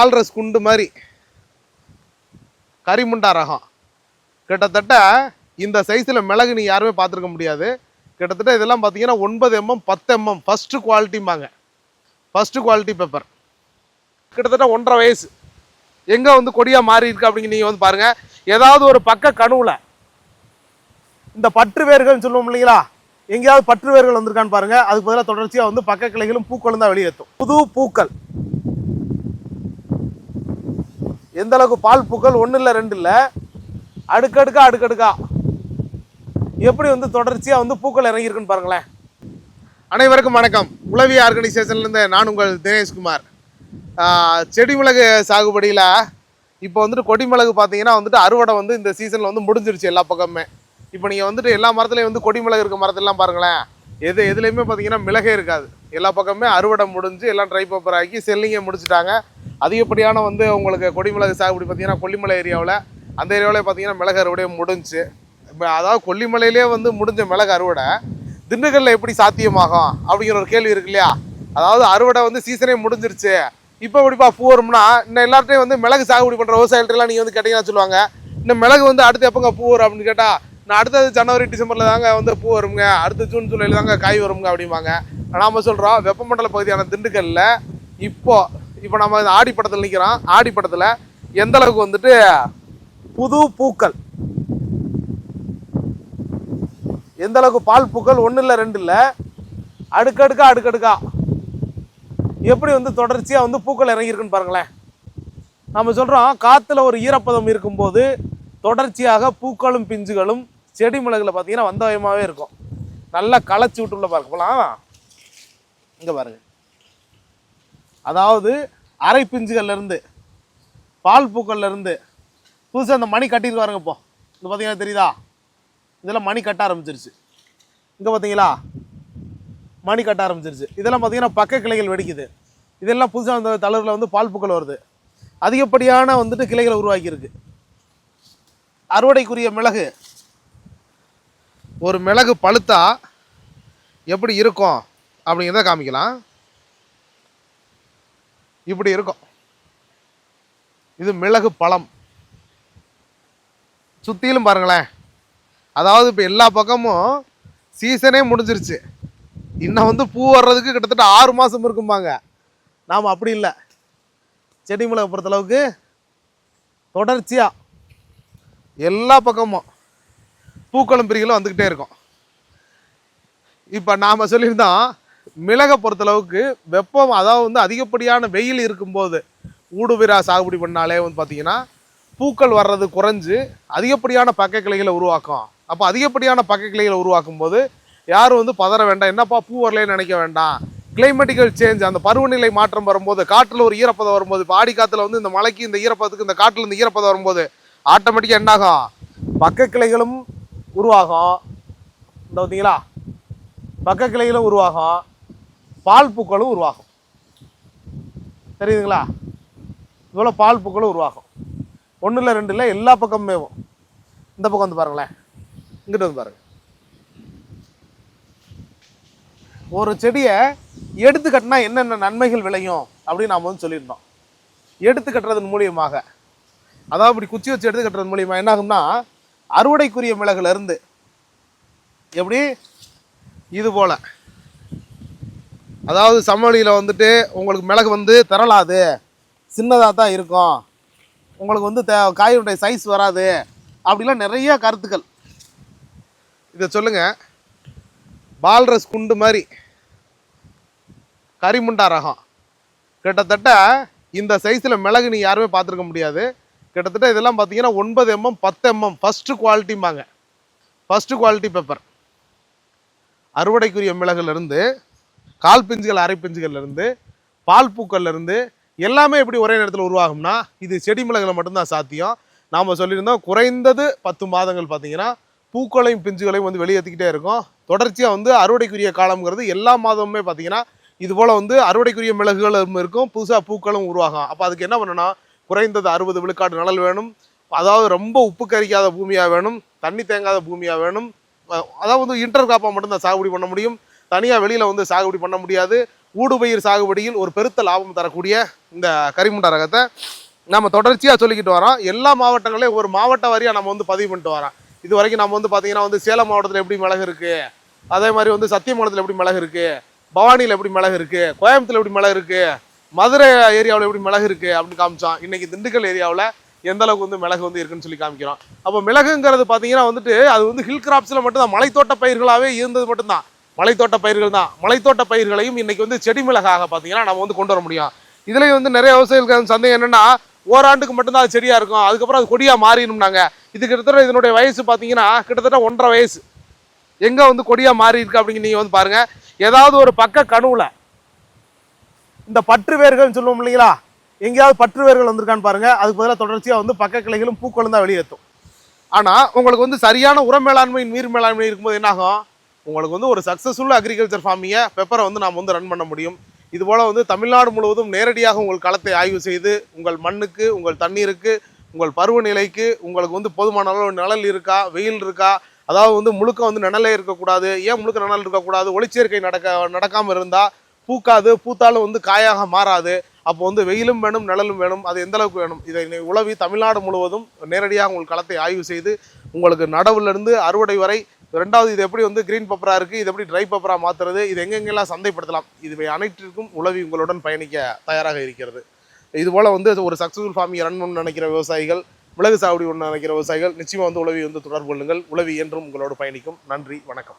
ஆல்ரஸ் குண்டு மாதிரி. கரிமுண்டா ரகம். கிட்டத்தட்ட இந்த சைஸில் மிளகு நீ யாருமே பார்த்துருக்க முடியாது. கிட்டத்தட்ட இதெல்லாம் பார்த்தீங்கன்னா ஒன்பது எம்எம் பத்து எம்எம் ஃபஸ்ட்டு குவாலிட்டிம்பாங்க ஃபஸ்ட்டு குவாலிட்டி பேப்பர் கிட்டத்தட்ட ஒன்றரை வயசு. எங்கே வந்து கொடியாக மாறி இருக்கு அப்படிங்க நீங்கள் வந்து பாருங்கள் ஏதாவது ஒரு பக்க கணுவில் இந்த பற்று வேர்கள்னு சொல்லுவோம் இல்லைங்களா? எங்கேயாவது பற்று வேர்கள் வந்திருக்கான்னு பாருங்க. அதுக்கு பதிலாக தொடர்ச்சியாக வந்து பக்க கிளைகளும் பூக்களும் தான் வெளியேற்றும். புது பூக்கள். எந்த அளவுக்கு பால் பூக்கள் ஒன்றும் இல்லை ரெண்டு இல்லை அடுக்கடுக்கா அடுக்கடுக்கா. எப்படி வந்து தொடர்ச்சியாக வந்து பூக்கள் இறங்கியிருக்குன்னு பாருங்களேன். அனைவருக்கும் வணக்கம். உளவி ஆர்கனைசேஷன்லேருந்து நான் உங்கள் தினேஷ்குமார். செடி மிளகு சாகுபடியில் இப்போ வந்துட்டு கொடி மிளகு பார்த்தீங்கன்னா வந்துட்டு அறுவடை வந்து இந்த சீசனில் வந்து முடிஞ்சிருச்சு எல்லா பக்கமே இப்போ நீங்கள் வந்துட்டு எல்லா மரத்துலையும் வந்து கொடி மிளகு இருக்க மரத்திலாம் பாருங்களேன். எது எதுலேயுமே பார்த்தீங்கன்னா மிளகே இருக்காது. எல்லா பக்கமே அறுவடை முடிஞ்சு எல்லாம் ட்ரை பேப்பர் ஆக்கி செல்லிங்கே முடிச்சுட்டாங்க. அதிகப்படியான வந்து உங்களுக்கு கொடி மிளகு சாகுபடி பார்த்தீங்கன்னா கொல்லிமலை ஏரியாவில் அந்த ஏரியாவில் பார்த்தீங்கன்னா மிளகு அறுவடை முடிஞ்சு இப்போ அதாவது கொல்லிமலையிலே வந்து முடிஞ்ச மிளகு அறுவடை திண்டுக்கல்ல எப்படி சாத்தியமாகும் அப்படிங்கிற ஒரு கேள்வி இருக்கு இல்லையா? அதாவது அறுவடை வந்து சீசனே முடிஞ்சிருச்சு. இப்போ எப்படிப்பா பூ வரும்னா இன்னும் எல்லார்ட்டையும் வந்து மிளகு சாகுபடி பண்ணுற விவசாயிகள்ட்டெல்லாம் நீங்கள் வந்து கேட்டிங்கன்னா சொல்லுவாங்க இந்த மிளகு வந்து அடுத்து எப்போங்க பூ வரும்? அப்படின்னு கேட்டால் நான் அடுத்தது ஜனவரி டிசம்பரில் தாங்க வந்து பூ வருங்க. அடுத்து ஜூன் ஜூலையில் தாங்க காய் வருங்க. அப்படிம்பாங்க. நாம் சொல்கிறோம் வெப்பமண்டல பகுதியான திண்டுக்கல்லில் இப்போது இப்போ நம்ம இந்த ஆடி படத்தில் நிற்கிறோம் ஆடி படத்தில் எந்த அளவுக்கு வந்துட்டு புது பூக்கள்? எந்த அளவுக்கு பால் பூக்கள்? ஒன்றும் இல்லை ரெண்டு இல்லை. அடுக்கடுக்கா அடுக்கடுக்கா. எப்படி வந்து தொடர்ச்சியாக வந்து பூக்கள் இறங்கியிருக்குன்னு பாருங்களேன். நம்ம சொல்கிறோம் காற்றுல ஒரு ஈரப்பதம் இருக்கும்போது தொடர்ச்சியாக பூக்களும் பிஞ்சுகளும் செடி மிளகுல பார்த்தீங்கன்னா வந்தவயமாகவே இருக்கும். நல்லா களைச்சி விட்டுள்ள போகலாம் இங்கே பாருங்கள் அதாவது அரை பிஞ்சுகள்லேருந்து பால் பூக்கள்லேருந்து. புதுசாக அந்த மணி கட்டிட்டு பாருங்க இப்போ. இது பார்த்தீங்கன்னா தெரியுதா? இதெல்லாம் மணி கட்ட ஆரம்பிச்சிருச்சு. இங்கே பார்த்தீங்களா மணி கட்ட ஆரம்பிச்சிருச்சு. இதெல்லாம் பார்த்தீங்கன்னா பக்க கிளைகள் வெடிக்குது. இதெல்லாம் புதுசாக அந்த தளரில் வந்து பால் பூக்கள் வருது. அதிகப்படியான வந்துட்டு கிளைகளை உருவாக்கியிருக்கு. அறுவடைக்குரிய மிளகு. ஒரு மிளகு பழுத்தா எப்படி இருக்கும்? அப்படிங்கிறத காமிக்கலாம். இப்படி இருக்கும். இது மிளகு பழம். சுற்றிலும் பாருங்களேன். அதாவது இப்போ எல்லா பக்கமும் சீசனே முடிஞ்சிருச்சு. இன்னும் வந்து பூ வர்றதுக்கு கிட்டத்தட்ட ஆறு மாதம் இருக்கும்பாங்க. நாம் அப்படி இல்லை. செடி மிளகு பொறுத்தளவுக்கு தொடர்ச்சியாக எல்லா பக்கமும் பூக்களும் பிரிகளும் வந்துக்கிட்டே இருக்கும். இப்போ நாம் சொல்லியிருந்தோம் மிளகை பொறுத்தளவுக்கு வெப்பம் அதாவது வந்து அதிகப்படியான வெயில் இருக்கும்போது ஊடுவிரா சாகுபடி பண்ணாலே வந்து பார்த்திங்கன்னா பூக்கள் வர்றது குறைஞ்சு அதிகப்படியான பக்கக்கிளைகளை உருவாக்கும். அப்போ அதிகப்படியான பக்க கிளைகளை உருவாக்கும் போது யாரும் வந்து பதற வேண்டாம். என்னப்பா பூ வரலன்னு நினைக்க வேண்டாம். கிளைமேட்டிக்கல் சேஞ்ச் அந்த பருவநிலை மாற்றம் வரும்போது காற்றில் ஒரு ஈரப்பதம் வரும்போது இப்போ ஆடி காற்றுல வந்து இந்த மலைக்கு இந்த ஈரப்பதத்துக்கு இந்த காட்டில் இந்த ஈரப்பதம் வரும்போது ஆட்டோமேட்டிக்காக என்னாகும் பக்க கிளைகளும் உருவாகும். இந்த பார்த்தீங்களா பக்க கிளைகளும் உருவாகும். பால் பூக்களும் உருவாகும். தெரியுதுங்களா? இவ்வளோ பால் பூக்களும் உருவாகும். ஒன்றும் இல்லை ரெண்டு இல்லை எல்லா பக்கமுமே இந்த பக்கம் வந்து பாருங்களேன். இங்கிட்டு வந்து பாருங்கள் ஒரு செடியை எடுத்து கட்டினா என்னென்ன நன்மைகள் விளையும் அப்படின்னு நாம் வந்து சொல்லியிருந்தோம். எடுத்து கட்டுறதன் மூலியமாக. அதாவது இப்படி குச்சி வச்சு எடுத்து கட்டுறது மூலியமாக என்ன ஆகும்னா அறுவடைக்குரிய மிளகுல இருந்து எப்படி? இது போல். அதாவது சமவெளியில் வந்துட்டு உங்களுக்கு மிளகு வந்து திரளாது. சின்னதாக தான் இருக்கும். உங்களுக்கு வந்து தே காயினுடைய சைஸ் வராது. அப்படிலாம் நிறைய கருத்துக்கள். இதை சொல்லுங்கள் பால்ரஸ் குண்டு மாதிரி. கரிமுண்டா ரகம். கிட்டத்தட்ட இந்த சைஸில் மிளகு நீ யாருமே பார்த்துருக்க முடியாது. கிட்டத்தட்ட இதெல்லாம் பார்த்தீங்கன்னா ஒன்பது எம்எம் பத்து எம்எம் ஃபஸ்ட்டு குவாலிட்டிம்பாங்க ஃபஸ்ட்டு குவாலிட்டி பேப்பர் அறுவடைக்குரிய மிளகுலேருந்து கால் பிஞ்சுகள் அரை பிஞ்சுகள்லேருந்து பால் பூக்கள்லேருந்து எல்லாமே எப்படி ஒரே நேரத்தில் உருவாகும்னா இது செடி மிளகில் மட்டும்தான் சாத்தியம். நாம் சொல்லியிருந்தோம் குறைந்தது பத்து மாதங்கள் பார்த்தீங்கன்னா பூக்களையும் பிஞ்சுகளையும் வந்து வெளியேற்றிக்கிட்டே இருக்கும். தொடர்ச்சியாக வந்து அறுவடைக்குரிய காலம்ங்கிறது எல்லா மாதமுமே பார்த்தீங்கன்னா இது போல் வந்து அறுவடைக்குரிய மிளகுகளும் இருக்கும் புதுசாக பூக்களும் உருவாகும் அப்போ அதுக்கு என்ன பண்ணணும்னா குறைந்தது அறுபது விழுக்காடு நிழல் வேணும். அதாவது ரொம்ப உப்பு கரிக்காத பூமியாக வேணும் தண்ணி தேங்காத பூமியாக வேணும். அதாவது வந்து இன்டர் காப்பாக மட்டும்தான் சாகுபடி பண்ண முடியும். தனியாக வெளியில் வந்து சாகுபடி பண்ண முடியாது. ஊடுபயிர் சாகுபடியில் ஒரு பெருத்த லாபம் தரக்கூடிய இந்த கரிமுண்டா ரகத்தை நம்ம தொடர்ச்சியாக சொல்லிக்கிட்டு வரோம். எல்லா மாவட்டங்களையும் ஒரு மாவட்ட வாரியாக நம்ம வந்து பதிவு பண்ணிட்டு வரோம். இது வரைக்கும் நம்ம வந்து பார்த்திங்கன்னா வந்து சேலம் மாவட்டத்தில் எப்படி மிளகு இருக்குது அதே மாதிரி வந்து சத்தியமங்கலத்தில் எப்படி மிளகு இருக்குது பவானியில் எப்படி மிளகு இருக்குது கோயம்புத்தூர் எப்படி மிளகு இருக்குது மதுரை ஏரியாவில் எப்படி மிளகு இருக்குது அப்படின்னு காமிச்சோம். இன்றைக்கி திண்டுக்கல் ஏரியாவில் எந்த அளவுக்கு வந்து மிளகு வந்து இருக்குன்னு சொல்லி காமிக்கிறோம். அப்போ மிளகுங்கிறது பார்த்தீங்கன்னா வந்துட்டு அது வந்து ஹில் கிராப்ஸில் மட்டும்தான். மலைத்தோட்ட பயிர்களாகவே இருந்தது மட்டும்தான். மலைத்தோட்ட பயிர்கள் தான். மலைத்தோட்ட பயிர்களையும் இன்னைக்கு வந்து செடி மிளகாக பார்த்தீங்கன்னா நம்ம வந்து கொண்டு வர முடியும். இதுலேயும் வந்து நிறைய விவசாயிகளுக்கு சந்தேகம் என்னென்னா ஓராண்டுக்கு மட்டும்தான் அது செடியாக இருக்கும். அதுக்கப்புறம் அது கொடியாக மாறிடும்னாங்க. இது கிட்டத்தட்ட இதனுடைய வயசு பார்த்தீங்கன்னா கிட்டத்தட்ட ஒன்றரை வயசு. எங்கே வந்து கொடியாக மாறி இருக்கு அப்படிங்க நீங்கள் வந்து பாருங்கள் ஏதாவது ஒரு பக்க கணுவில் இந்த பற்று வேர்கள்னு சொல்லுவோம் இல்லைங்களா? எங்கேயாவது பற்று வேர்கள் வந்திருக்கான்னு பாருங்கள் அதுக்கு பதிலாக தொடர்ச்சியாக வந்து பக்க கிளைகளும் பூக்களும் தான் வெளியேற்றும். ஆனால் உங்களுக்கு வந்து சரியான உரம் மேலாண்மை நீர் மேலாண்மை இருக்கும்போது என்னாகும்? உங்களுக்கு வந்து ஒரு சக்ஸஸ்ஃபுல் அக்ரிகல்ச்சர் ஃபார்மிங்கை பெப்பரை வந்து நாம் வந்து ரன் பண்ண முடியும். இதுபோல் வந்து தமிழ்நாடு முழுவதும் நேரடியாக உங்கள் களத்தை ஆய்வு செய்து உங்கள் மண்ணுக்கு உங்கள் தண்ணீருக்கு உங்கள் பருவநிலைக்கு உங்களுக்கு வந்து போதுமான அளவு நிழல் இருக்கா வெயில் இருக்கா அதாவது வந்து முழுக்க வந்து நிழலே இருக்கக்கூடாது ஏன் முழுக்க நிழல் இருக்கக்கூடாது ஒளிச்சேர்க்கை நடக்க நடக்காமல் இருந்தால் பூக்காது பூத்தாலும் வந்து காயாக மாறாது. அப்போ வந்து வெயிலும் வேணும் நிழலும் வேணும் அது எந்த அளவுக்கு வேணும் இதை நீ உழவி தமிழ்நாடு முழுவதும் நேரடியாக உங்கள் களத்தை ஆய்வு செய்து உங்களுக்கு நடவுலேருந்து அறுவடை வரை ரெண்டாவது இது எப்படி வந்து கிரீன் பப்பரா இருக்குது இது எப்படி ட்ரை பப்பரா மாற்றுறது இது எங்கெங்கெல்லாம் சந்தைப்படுத்தலாம்? இதுவை அனைத்திற்கும் உளவி உங்களுடன் பயணிக்க தயாராக இருக்கிறது. இதுபோல் வந்து ஒரு சக்ஸஸ்ஃபுல் ஃபார்மிங் ரன் ஒன்று நினைக்கிற விவசாயிகள் மிளகு சாவடி ஒன்று நினைக்கிற விவசாயிகள் நிச்சயமாக வந்து உளவி வந்து தொடர்பு கொள்ளுங்கள். உளவி என்றும் உங்களோடு பயணிக்கும். நன்றி. வணக்கம்.